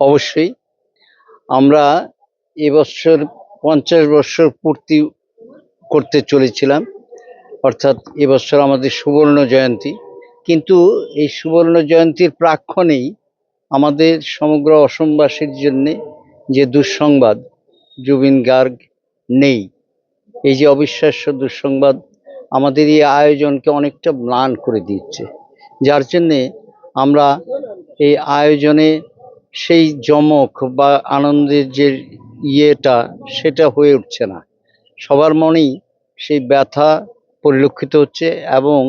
অবশ্যই। আমরা এবছর পঞ্চাশ বছর পূর্তি করতে চলেছিলাম। অর্থাৎ এবছর আমাদের সুবর্ণ জয়ন্তী। কিন্তু এই সুবর্ণ জয়ন্তীর প্রাক্ষণেই আমাদের সমগ্র অসমবাসীর জন্যে যে দুঃসংবাদ, জুবিন গার্গ নেই। এই যে অবিশ্বাস্য দুঃসংবাদ আমাদের এই আয়োজনকে অনেকটা ম্লান করে দিচ্ছে। যার জন্যে আমরা এই আয়োজনে সেই জমক বা আনন্দের যে ইয়েটা, সেটা হয়ে উঠছে না। সবার মনেই সেই ব্যথা পরিলক্ষিত হচ্ছে এবং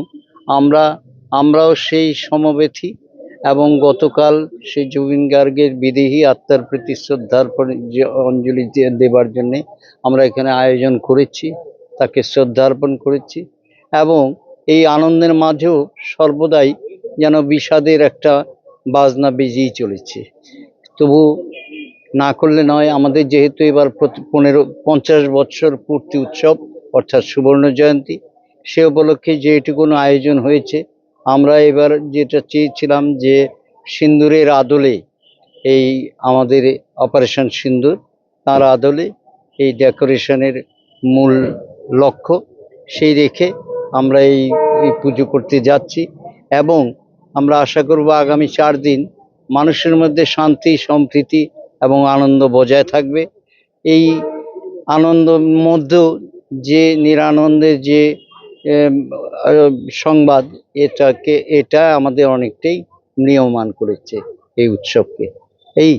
আমরা, আমরাও সেই সমব্যথী এবং গতকাল সেই জুবিন গার্গের বিদেহী আত্মার প্রতি শ্রদ্ধার্পণ যে অঞ্জলি দেবার জন্যে আমরা এখানে আয়োজন করেছি, তাকে শ্রদ্ধার্পণ করেছি এবং এই আনন্দের মাঝেও সর্বদাই যেন বিষাদের একটা বাজনা বেজেই চলেছে। তবু না করলে নয়, আমাদের যেহেতু এবার পনেরো, পঞ্চাশ বছর পূর্তি উৎসব, অর্থাৎ সুবর্ণ জয়ন্তী, সে উপলক্ষে যে এটুকুন আয়োজন হয়েছে, আমরা এবার যেটা চেয়েছিলাম যে সিন্দুরের আদলে এই আমাদের অপারেশন সিন্দুর, তার আদলে এই ডেকোরেশনের মূল লক্ষ্য, সেই রেখে আমরা এই পুজো করতে যাচ্ছি এবং আমরা আশা করব আগামী চার দিন মানুষের মধ্যে শান্তি, সম্প্রীতি এবং আনন্দ বজায় থাকবে। এই আনন্দ মধ্যেও যে নিরানন্দের যে সংবাদ, এটাকে, এটা আমাদের অনেকটাই নিয়মান করেছে এই উৎসবকে। এই